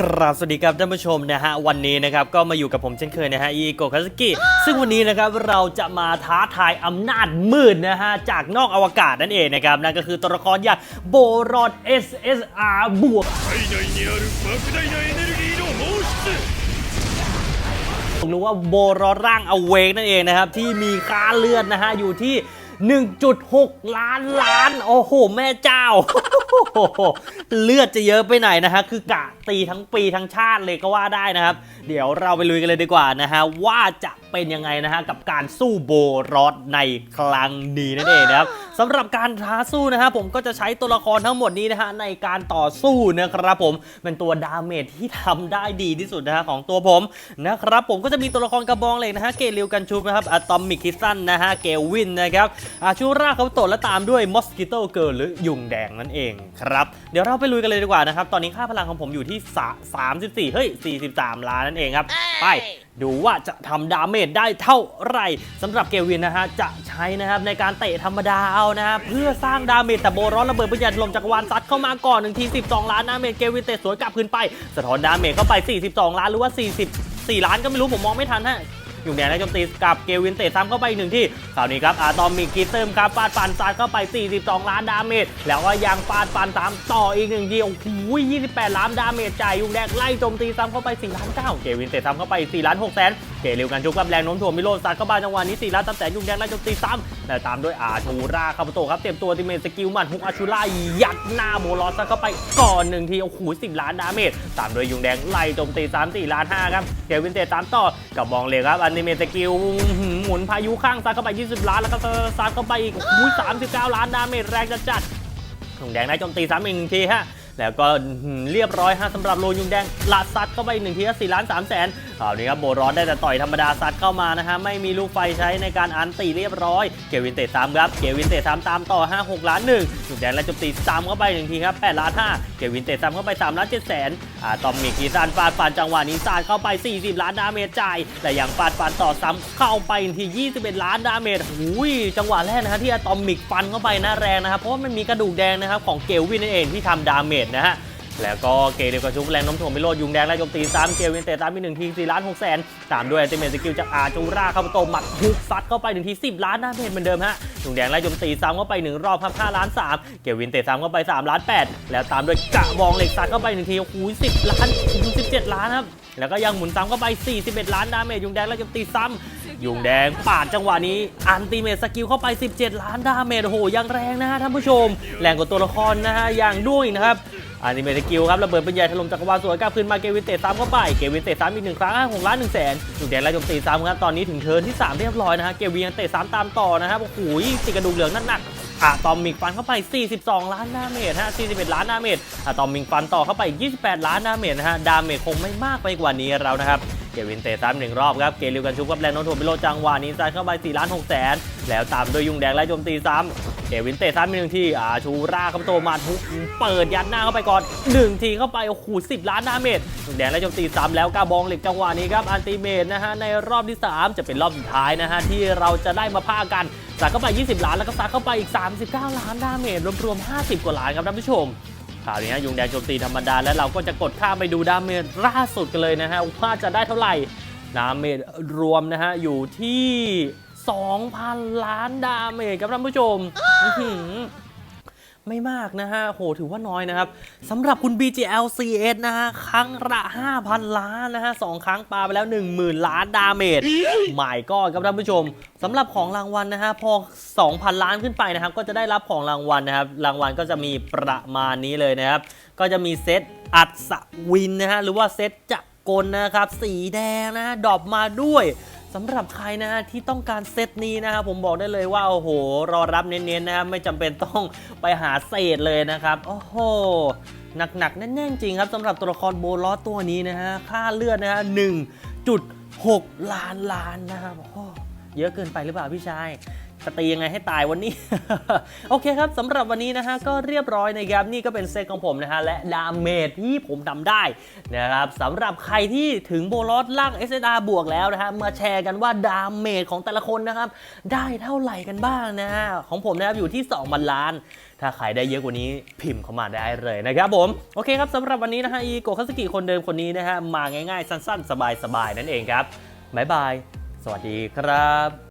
กราบสวัสดีครับท่านผู้ชมนะฮะวันนี้นะครับก็มาอยู่กับผมเช่นเคยนะฮะอีโกคาสกิซึ่งวันนี้นะครับเราจะมาท้าทายอำนาจมืดนะฮะจากนอกอวกาศนั่นเองนะครับนั่นก็คือตัวละครอย่างโบรอน SSR บวกหรือว่าโบรอร่างอเวกนั่นเองนะครับที่มีค่าเลือดนะฮะอยู่ที่ 1.6 ล้านล้าน โอ้โห แม่เจ้า เลือดจะเยอะไปไหนนะฮะ คือกะตีทั้งปีทั้งชาติเลยก็ว่าได้นะครับ เดี๋ยวเราไปลุยกันเลยดีกว่านะฮะ ว่าจะเป็นยังไงนะฮะ กับการสู้โบรอดในครั้งนี้นั่นเองนะครับสำหรับการท้าสู้นะฮะผมก็จะใช้ตัวละครทั้งหมดนี้นะฮะในการต่อสู้นะครับผมเป็นตัวดาเมจที่ทำได้ดีที่สุดนะฮะของตัวผมนะครับผมก็จะมีตัวละครกระบองเหล็กนะฮะเกลิวกันชูนะครับอะตอมมิกคิสันนะฮะเกลวินนะครับอาชูราเขาโตะและตามด้วยมอสกิโตเกิร์หรือยุงแดงนั่นเองครับ เดี๋ยวเราไปลุยกันเลยดีกว่านะครับ ตอนนี้ค่าพลังของผมอยู่ที่สาม34 เฮ้ย 43 ล้านนั่นเองครับ ไปดูว่าจะทำดาเมจได้เท่าไหร่สำหรับเกลวินนะฮะ จะใช้นะครับในการเตะธรรมดาเอานะฮะ เพื่อสร้างดาเมจแต่โบร้อนระเบิดปัญญาลมจักรวาลซัดเข้ามาก่อนหนึ่งที 12 ล้านดาเมจเกลวินเตะสวนกลับคืนไป สะท้อนดาเมจเข้าไป 42 ล้านหรือว่า44ล้านก็ไม่รู้ผมมองไม่ทันฮะ อยู่แดนและโจมตีกับเกวินเตะซ้ำเข้าไปหนึ่งที่คราวนี้ครับอาตอมมิกกีเติมครับฟาดฟันซัดเข้าไป 42 ล้านดาเมจแล้วก็ยังฟาดฟันตามต่ออีกหนึ่งทีโอ้โห28 ล้านดาเมจจ่ายยุงแดงไล่โจมตีซ้ำเข้าไป4ล้าน9เกวินเตะซ้ำเข้าไป4ล้าน6แสน เกลิวกันชุบกับแรงโน้มถ่วงมิโลซัดเข้าไปจังหวะนี้4ล้าน3แสนยุงแดงไล่จมตีซ้ำแต่ตามด้วยอาชูราคาปโตครับเตรียมตัวติเมตสกิลหมันฮุกอาชูรายัดหน้าโบลอสซัดเข้าไปก่อนหนึ่งทีโอ้โห10ล้านดาเมจตามด้วยยุงแดงไล่โจมตีซ้ำ4ล้าน5ครับเกลวินเตตามต่อกับมองเลยครับอันนิเมตสกิลหมุนพายุข้างซัดเข้าไป 20 ล้านแล้วก็ซัดเข้าไปอีกอุ้ย39ล้านดาเมจแรงจัดจัดๆยุงแดงได้โจมตีซ้ำอีกหนึ่งทีฮะแล้วก็เรียบร้อยฮะสำหรับโลยุงแดงลาดซัดเข้าไปหนึ่งทีก็4ล้าน3แสนคราวนี้ครับโบร้อสได้แต่ต่อยธรรมดาซัดเข้ามานะฮะไม่มีลูกไฟใช้ในการอันตีเรียบร้อย เกวินเตะซ้ำครับ เกวินเตะซ้ำตามต่อ 5 6 ล้าน1ยุงแดงและโจมตีซ้ำเข้าไปหนึ่งทีครับ8ล้าน5เกวินเตะซ้ำเข้าไป3ล้าน7แสนอ่าตอมมิกีซานฟาดฟันจังหวะนี้ซานเข้าไป 40 ล้านดาเมจจ่ายแต่ยังฟาดฟันต่อซ้ำเข้าไปอีกที21 ล้านดาเมจหูยจังหวะแรกนะฮะที่อะตอมมิกฟันเข้าไปนะแรงนะครับเพราะว่ามันมีกระดูกแดงนะครับของเกลวินนั่นเองที่ทำดาเมจนะฮะ แล้วก็เกเดกระชุบแรงน้มถ่วงไปโลดยุงแดงและโจมตีซ้ำเกวินเตะตามไปหนึ่งที4ล้าน6แสนตามด้วยอัลติเมทสกิลจากอาจูราเข้าไปโตหมัดฮุกซัดเข้าไปหนึ่งที10ล้านหน้าเพจเหมือนเดิมฮะยุงแดงและโจมตีซ้ำเข้าไปหนึ่งรอบครับ5ล้าน3เกวินเตะซ้ำเข้าไป3ล้าน8แล้วตามด้วยกะบองเหล็กซัดเข้าไปหนึ่งทีโอ้โห10ล้าน17ล้านครับแล้วก็ยังหมุนซ้ำเข้าไป 41 ล้านดาเมจยุงแดงและโจมตีซ้ำยุงแดงปาดจังหวะนี้ อันติเมทสกิลเข้าไป 17 ล้านดาเมจโอ้โหยังแรงนะฮะท่านผู้ชม แรงกว่าตัวละครนะฮะอย่างด้วยนะครับ อันนี้เมตกิลครับระเบิดเป็นใหญ่ถล่มจักรวาลสวยกลับคืนมาเกวินเตะซ้ำเข้าไปเกวินเตสามอีกหนึ่งครั้งหกล้านหนึ่งแสนถูกแดนไล่โจมตีสามครับตอนนี้ถึงเทิร์นที่3เรียบร้อยนะฮะเกวินยังเตะสามตามต่อนะครับโอ้โหติกระดูกเหลืองนั่นหนักอะตอมมิกฟันเข้าไป 42 ล้านนาเมจฮะ 41 ล้านนาเมจอะตอมมิกฟันต่อเข้าไป 28 ล้านนาเมจนะฮะ ดาเมจคงไม่มากไปกว่านี้แล้วนะครับ เกวินเตะซ้ำหนึ่งรอบครับ เกลิวกันชุบกับแรงโน้มถ่วงไปโลจังหวะนี้ซัดเข้าไป4ล้าน6แสนแล้วตามด้วยยุงแดงไล่โจมตีซ้ำเกวินเตะซ้ำอีกหนึ่งทีอาชูราครับโตมาทุกเปิดยัดหน้าเข้าไปก่อนหนึ่งทีเข้าไปโอ้โหสิบล้านดาเมจแดงและโจมตีซ้ำแล้วกาบองเหล็กจังหวะนี้ครับอันติเมตนะฮะในรอบที่ 3 จะเป็นรอบสุดท้ายนะฮะที่เราจะได้มาพากันซัดเข้าไป 20 ล้านแล้วก็ซัดเข้าไปอีก 39 ล้านดาเมจรวมๆ50 กว่าล้านครับท่านผู้ชม คราวนี้ฮะยุงแดงโจมตีธรรมดา แล้วเราก็จะกดข้ามไปดูดาเมจล่าสุดกันเลยนะฮะว่าจะได้เท่าไหร่ดาเมจรวมนะฮะอยู่ที่ 2,000 ล้านดาเมจครับท่านผู้ชม ไม่มากนะฮะโหถือว่าน้อยนะครับสำหรับคุณ BGL CS นะฮะครั้งละ 5,000 ล้านนะฮะสองครั้งปาไปแล้ว 10,000 ล้านดาเมจหมายก็ครับท่านผู้ชมสำหรับของรางวัลนะฮะพอ 2,000 ล้านขึ้นไปนะครับ ก็จะได้รับของรางวัลนะครับ รางวัลก็จะมีประมาณนี้เลยนะครับ ก็จะมีเซตอัศวินนะฮะหรือว่าเซตจักรกลนะครับ สีแดงนะฮะดรอปมาด้วย สำหรับใครนะฮะที่ต้องการเซตนี้นะครับผมบอกได้เลยว่าโอ้โห รอรับเน้นๆนะครับไม่จำเป็นต้องไปหาเศษเลยนะครับ โอ้โหหนักๆแน่นๆจริงครับสำหรับตัวละครโบลอสตัวนี้นะฮะค่าเลือดนะฮะหนึ่งจุดหกล้านล้านนะครับโอ้โหเยอะเกินไปหรือเปล่าพี่ชาย จะตียังไงให้ตายวันนี้ โอเคครับสำหรับวันนี้นะฮะก็เรียบร้อยนะครับนี่ก็เป็นเซตของผมนะฮะและดาเมจที่ผมทำได้นะครับสำหรับใครที่ถึงโบลอสล่าง SSR บวกแล้วนะฮะมาแชร์กันว่าดาเมจของแต่ละคนนะครับ ได้เท่าไหร่กันบ้างนะฮะของผมนะครับอยู่ที่2มันล้าน ถ้าใครได้เยอะกว่านี้พิมพ์เข้ามาได้เลยนะครับผม โอเคครับสำหรับวันนี้นะฮะอีโกคาสกิคนเดิมคนนี้นะฮะมาง่ายๆ สั้นๆ สบายๆนั่นเองครับบ๊ายบาย สวัสดีครับ